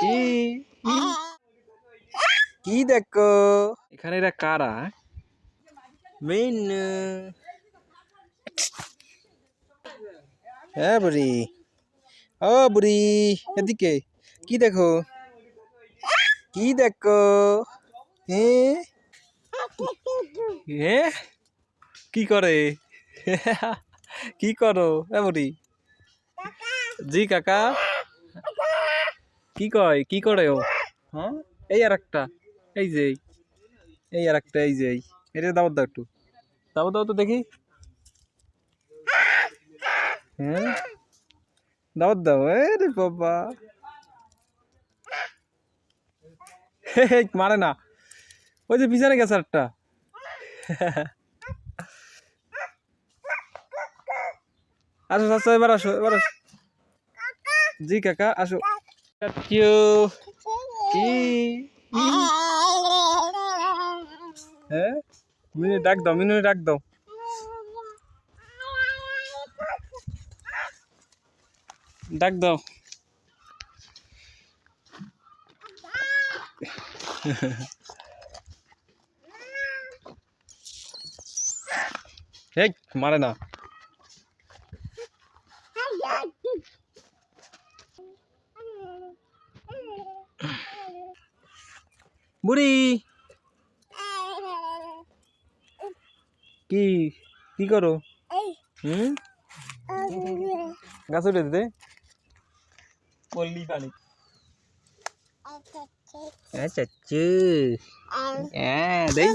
কি? কি? দেখো? এখানে এরা কারা? মেনু হ্যাঁ বুড়ি। ও বুড়ি এদিকে। কি দেখো? কি দেখো? হ্যাঁ হ্যাঁ কি করে? কি করো? এ বুড়ি। জি কাকা। কি কয়? কি করে ও? হ্যাঁ? এই আর একটা এই যে এই। আর একটা এই যে এই। এটা দাও দাও একটু। দাও দাও তো দেখি। হ্যাঁ? দাও দাও। এ রে বাবা। মারে না। ওই যে পিছনে গেছে একটা আসো আসো, এবার আসো এবার আসো। জি, কাকা, আসো। কি? হ্যাঁ মিনু ডাক দাও মিনু ডাক দাও। ডাক দাও। এই মারে না। বুড়ি। কি? কি করো? হুম? গাছ উঠে দিতে বললি পানি আচ্ছা। হ্যাঁ দেই।